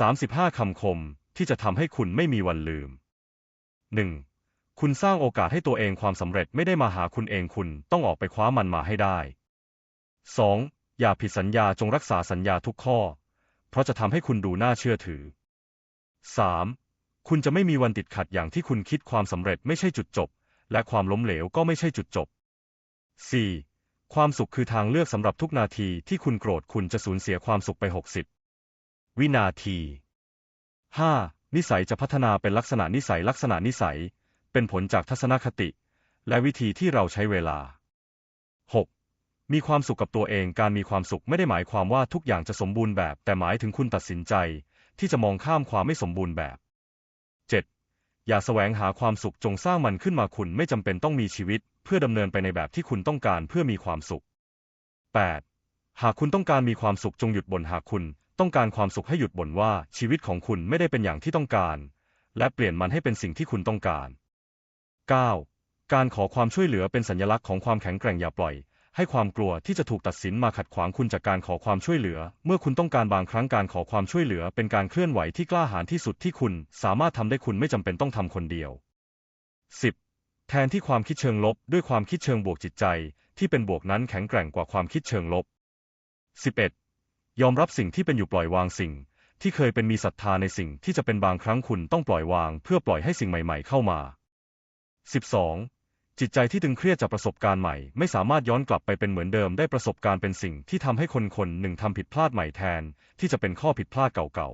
35 คำคมที่จะทำให้คุณไม่มีวันลืม 1. คุณสร้างโอกาสให้ตัวเองความสำเร็จไม่ได้มาหาคุณเองคุณต้องออกไปคว้ามันมาให้ได้ 2. อย่าผิดสัญญาจงรักษาสัญญาทุกข้อ เพราะจะทำให้คุณดูน่าเชื่อถือ 3. คุณจะไม่มีวันติดขัดอย่างที่คุณคิดความสำเร็จไม่ใช่จุดจบ และความล้มเหลวก็ไม่ใช่จุดจบ 4. ความสุขคือทางเลือกสำหรับทุกนาทีที่คุณโกรธคุณจะสูญเสียความสุขไป 60 วินาที 5. นิสัยจะพัฒนาเป็นลักษณะนิสัยลักษณะนิสัย เป็นผลจากทัศนคติ และวิธีที่เราใช้เวลา 6. มีความสุขกับตัวเองการมีความสุขไม่ได้หมายความว่าทุกอย่างจะสมบูรณ์แบบ แต่หมายถึงคุณตัดสินใจ ที่จะมองข้ามความไม่สมบูรณ์แบบ 7. อย่าแสวงหาความสุขจงสร้างมันขึ้นมาคุณไม่จำเป็นต้องมีชีวิต เพื่อดำเนินไปในแบบที่คุณต้องการเพื่อมีความสุข 8. หากคุณต้องการมีความสุขจงหยุดบ่นหากคุณ ต้องการความสุขให้หยุดบ่นว่าชีวิตของคุณไม่ได้เป็นอย่างที่ต้องการ และเปลี่ยนมันให้เป็นสิ่งที่คุณต้องการ 9. การขอความช่วยเหลือเป็นสัญลักษณ์ของความแข็งแกร่งอย่าปล่อย ให้ความกลัวที่จะถูกตัดสินมาขัดขวางคุณจากการขอความช่วยเหลือ เมื่อคุณต้องการบางครั้งการขอความช่วยเหลือ เป็นการเคลื่อนไหวที่กล้าหาญที่สุดที่คุณสามารถทำได้คุณไม่จำเป็นต้องทำคนเดียว 10. แทนที่ความคิดเชิงลบด้วยความคิดเชิงบวกจิตใจ ที่เป็นบวกนั้นแข็งแกร่งกว่าความคิดเชิงลบ 11. ยอมรับสิ่งที่เป็นอยู่ปล่อยวางสิ่ง ที่เคยเป็นมีศรัทธาในสิ่งที่จะเป็นบางครั้งคุณต้องปล่อยวาง เพื่อปล่อยให้สิ่งใหม่ๆ เข้ามา 12. จิตใจที่ตึงเครียดจากประสบการณ์ใหม่ ไม่สามารถย้อนกลับไปเป็นเหมือนเดิมได้ประสบการณ์เป็นสิ่งที่ทำให้คนคนหนึ่งทำผิดพลาดใหม่แทน ที่จะเป็นข้อผิดพลาดเก่า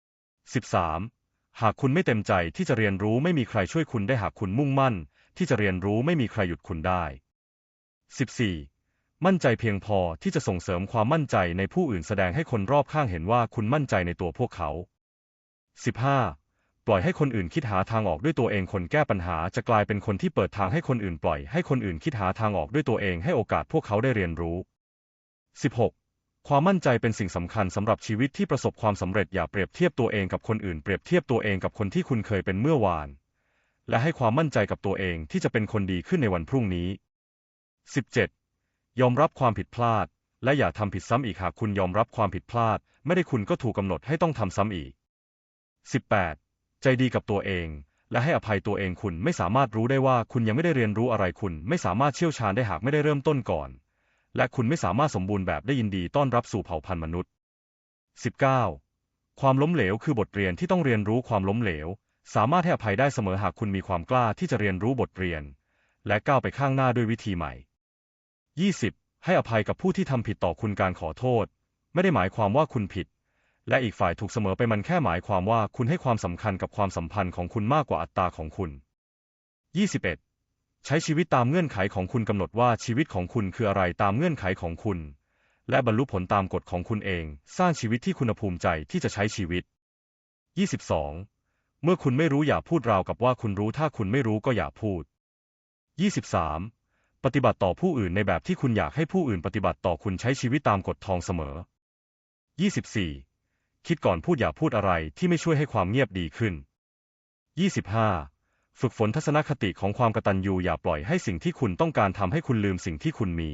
ๆ 13. หากคุณไม่เต็มใจที่จะเรียนรู้ไม่มีใครช่วยคุณได้หากคุณมุ่งมั่น ที่จะเรียนรู้ไม่มีใครหยุดคุณได้ 14. มั่นใจเพียงพอที่จะส่งเสริมความมั่นใจในผู้อื่นแสดงให้คนรอบข้างเห็นว่าคุณมั่นใจในตัวพวกเขา 15. ปล่อยให้คนอื่นคิดหาทางออกด้วยตัวเองคนแก้ปัญหาจะกลายเป็นคนที่เปิดทางให้คนอื่นปล่อยให้คนอื่นคิดหาทางออกด้วยตัวเองให้โอกาสพวกเขาได้เรียนรู้ 16. ความมั่นใจเป็นสิ่งสำคัญสำหรับชีวิตที่ประสบความสำเร็จอย่าเปรียบเทียบตัวเองกับคนอื่นเปรียบเทียบตัวเองกับคนที่คุณเคยเป็นเมื่อวาน และให้ความมั่นใจกับตัวเองที่จะเป็นคนดีขึ้นในวันพรุ่งนี้ 17. ยอมรับความผิดพลาด และอย่าทำผิดซ้ำอีกหากคุณยอมรับความผิดพลาด ไม่ได้คุณก็ถูกกำหนดให้ต้องทำซ้ำอีก 18. ใจดีกับตัวเอง และให้อภัยตัวเองคุณไม่สามารถรู้ได้ว่าคุณยังไม่ได้เรียนรู้อะไรคุณ ไม่สามารถเชี่ยวชาญได้หากไม่ได้เริ่มต้นก่อน และคุณไม่สามารถสมบูรณ์แบบได้ยินดีต้อนรับสู่เผ่าพันธุ์มนุษย์ 19. ความล้มเหลวคือบทเรียนที่ต้องเรียนรู้ความล้มเหลว สามารถให้อภัยได้เสมอหากคุณมีความกล้าที่จะเรียนรู้บทเรียน และก้าวไปข้างหน้าด้วยวิธีใหม่ 20. ให้อภัยกับผู้ที่ทำผิดต่อคุณการขอโทษ ไม่ได้หมายความว่าคุณผิด และอีกฝ่ายถูกเสมอไปมันแค่หมายความว่าคุณให้ความสำคัญกับความสัมพันธ์ของคุณมากกว่าอัตราของคุณ 21. ใช้ชีวิตตามเงื่อนไขของคุณกำหนดว่าชีวิตของคุณคืออะไรตามเงื่อนไขของคุณ และบรรลุผลตามกฎของคุณเอง สร้างชีวิตที่คุณภูมิใจที่จะใช้ชีวิต 22. เมื่อคุณไม่รู้อย่าพูดราวกับว่าคุณรู้ถ้าคุณไม่รู้ก็อย่าพูด 23. ปฏิบัติต่อผู้อื่นในแบบที่คุณอยากให้ผู้อื่นปฏิบัติต่อคุณใช้ชีวิตตามกฎทองเสมอ 24. คิดก่อนพูดอย่าพูดอะไรที่ไม่ช่วยให้ความเงียบดีขึ้น 25. ฝึกฝนทัศนคติของความกตัญญูอย่าปล่อยให้สิ่งที่คุณต้องการทำให้คุณลืมสิ่งที่คุณมี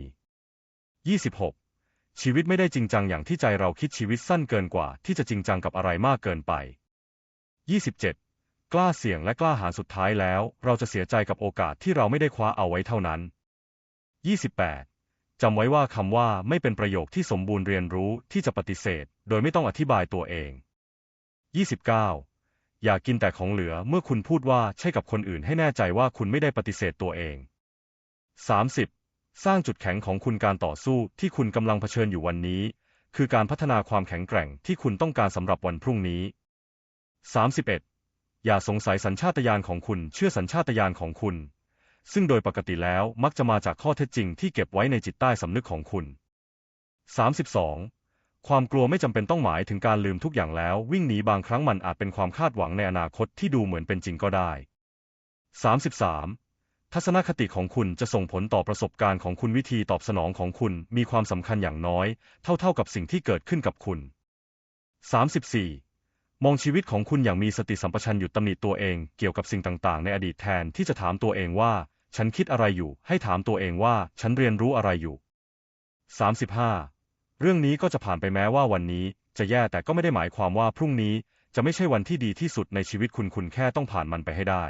26. ชีวิตไม่ได้จริงจังอย่างที่ใจเราคิดชีวิตสั้นเกินกว่าที่จะจริงจังกับอะไรมากเกินไป 27. กล้าเสี่ยงและกล้าหาญสุดท้ายแล้ว เราจะเสียใจกับโอกาสที่เราไม่ได้คว้าเอาไว้เท่านั้น 28. จำไว้ว่าคำว่าไม่เป็นประโยคที่สมบูรณ์เรียนรู้ที่จะปฏิเสธ โดยไม่ต้องอธิบายตัวเอง 29. อย่ากินแต่ของเหลือเมื่อคุณพูดว่าใช่กับคนอื่นให้แน่ใจว่าคุณไม่ได้ปฏิเสธตัวเอง 30. สร้างจุดแข็งของคุณการต่อสู้ที่คุณกำลังเผชิญอยู่วันนี้ คือการพัฒนาความแข็งแกร่งที่คุณต้องการสำหรับวันพรุ่งนี้ 31. อย่าสงสัยสัญชาตญาณของคุณ เชื่อสัญชาตญาณของคุณ ซึ่งโดยปกติแล้วมักจะมาจากข้อเท็จจริงที่เก็บไว้ในจิตใต้สำนึกของคุณ 32. ความกลัวไม่จำเป็นต้องหมายถึงการลืมทุกอย่างแล้ว วิ่งหนีบางครั้งมันอาจเป็นความคาดหวังในอนาคตที่ดูเหมือนเป็นจริงก็ได้ 33. ทัศนคติของคุณจะส่งผลต่อประสบการณ์ของคุณวิธีตอบสนองของคุณมีความสำคัญอย่างน้อย เท่าๆกับสิ่งที่เกิดขึ้นกับคุณ 34. มองชีวิตของคุณอย่างมีสติสัมปชัญญะหยุดตำหนิตัวเองเกี่ยวกับสิ่งต่างๆ ในอดีตแทนที่จะถามตัวเองว่า ฉันคิดอะไรอยู่ ให้ถามตัวเองว่า ฉันเรียนรู้อะไรอยู่ 35. เรื่องนี้ก็จะผ่านไปแม้ว่าวันนี้ จะแย่แต่ก็ไม่ได้หมายความว่าพรุ่งนี้จะไม่ใช่วันที่ดีที่สุดในชีวิตคุณคุณแค่ต้องผ่านมันไปให้ได้